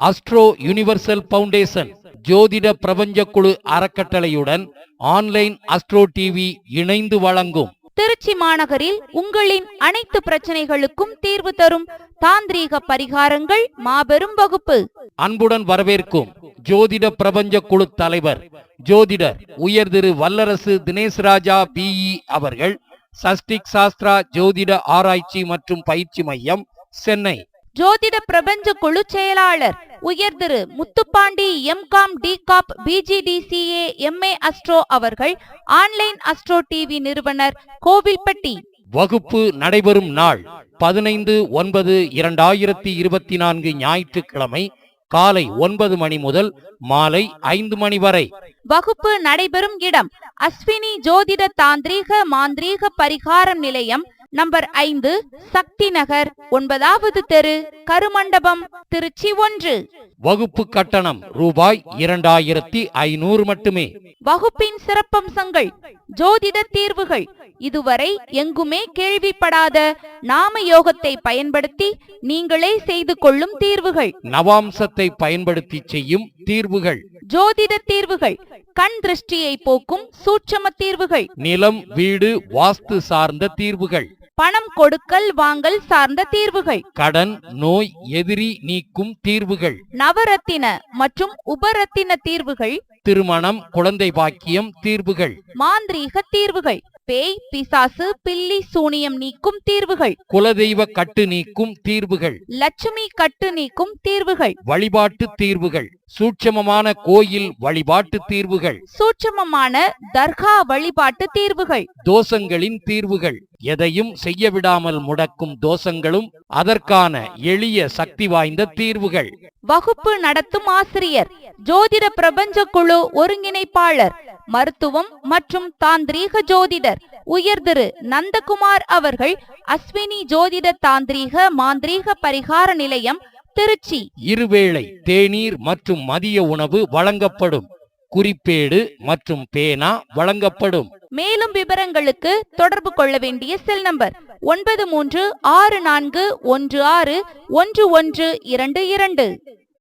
Astro universal foundation ஜோதிட பிரபஞ்ச குழு அறக்கட்டளையுடன் ஆன்லைன் அஸ்ட்ரோ டிவி இணைந்து வழங்கும். திருச்சி மாநகரில் உங்களின் அனைத்து பிரச்சனைகளுக்கும் தீர்வு தரும் தாந்திரீக பரிகாரங்கள் மாபெரும் வகுப்பு. அன்புடன் வரவேற்கும் ஜோதிட பிரபஞ்ச குழு தலைவர் ஜோதிடர் உயர் திரு வல்லரசு தினேஷ் ராஜா பிஇ அவர்கள் சஷ்டிக் சாஸ்திரா ஜோதிட ஆராய்ச்சி மற்றும் பயிற்சி மையம் சென்னை. ஜோதிட பிரபஞ்ச குழு செயலாளர் உயர் திரு முத்துப்பாண்டி எம்காம் டிகாப் பிஜிடிசிஏ எம்ஏ அஸ்ட்ரோ அவர்கள் ஆன்லைன் அஸ்ட்ரோ டிவி நிறுவனர் கோவில்பட்டி. வகுப்பு நடைபெறும் நாள் பதினைந்து ஒன்பது இரண்டாயிரத்தி இருபத்தி நான்கு ஞாயிற்றுக்கிழமை காலை ஒன்பது மணி முதல் மாலை ஐந்து மணி வரை. வகுப்பு நடைபெறும் இடம் அஸ்வினி ஜோதிட தாந்திரீக மாந்திரீக பரிகாரம் நிலையம் நம்பர் ஐந்து சக்தி நகர் ஒன்பதாவது தெரு கருமண்டபம் திருச்சி ஒன்று. வகுப்பு கட்டணம் ரூபாய் இரண்டாயிரத்தி ஐநூறு மட்டுமே. வகுப்பின் சிறப்பம்சங்கள் ஜோதிட தீர்வுகள். இதுவரை எங்குமே கேள்விப்படாத நாம யோகத்தை பயன்படுத்தி நீங்களே செய்து கொள்ளும் தீர்வுகள். நவாம்சத்தை பயன்படுத்தி செய்யும் தீர்வுகள். ஜோதிட தீர்வுகள். கண் திருஷ்டியை போக்கும் சூட்சம தீர்வுகள். நிலம் வீடு வாஸ்து சார்ந்த தீர்வுகள். பணம் கொடுக்கல் வாங்கல் சார்ந்த தீர்வுகள். கடன் நோய் எதிரி நீக்கும் தீர்வுகள். நவரத்தின மற்றும் உபரத்தின தீர்வுகள். திருமணம் குழந்தை பாக்கியம் தீர்வுகள். மாந்திரீக தீர்வுகள். பேய் பிசாசு பில்லி சூனியம் நீக்கும் தீர்வுகள். குலதெய்வ கட்டு நீக்கும் தீர்வுகள். லட்சுமி கட்டு நீக்கும் தீர்வுகள். வழிபாட்டு தீர்வுகள். சூட்சமமான கோயில் வழிபாட்டு தீர்வுகள். சூட்சமமான தர்கா வழிபாட்டு தீர்வுகள். தோஷங்களின் தீர்வுகள். எதையும் செய்ய விடாமல் முடக்கும் தோஷங்களும் அதற்கான எளிய சக்தி வாய்ந்த தீர்வுகள். வகுப்பு நடத்தும் ஆசிரியர். ஜோதிட பிரபஞ்ச குழு ஒருங்கிணைப்பாளர். மருத்துவம் மற்றும் தாந்திரீக ஜோதிடர். உயர் திரு நந்தகுமார் அவர்கள் அஸ்வினி ஜோதிட தாந்திரீக மாந்திரீக பரிகார நிலையம் திருச்சி. இருவேளை தேநீர் மற்றும் மதிய உணவு வழங்கப்படும். குறிப்பேடு மற்றும் பேனா வழங்கப்படும். மேலும் விவரங்களுக்கு தொடர்பு கொள்ள வேண்டிய செல் நம்பர் ஒன்பது மூன்று ஆறு நான்கு ஒன்று ஆறு ஒன்று ஒன்று இரண்டு இரண்டு.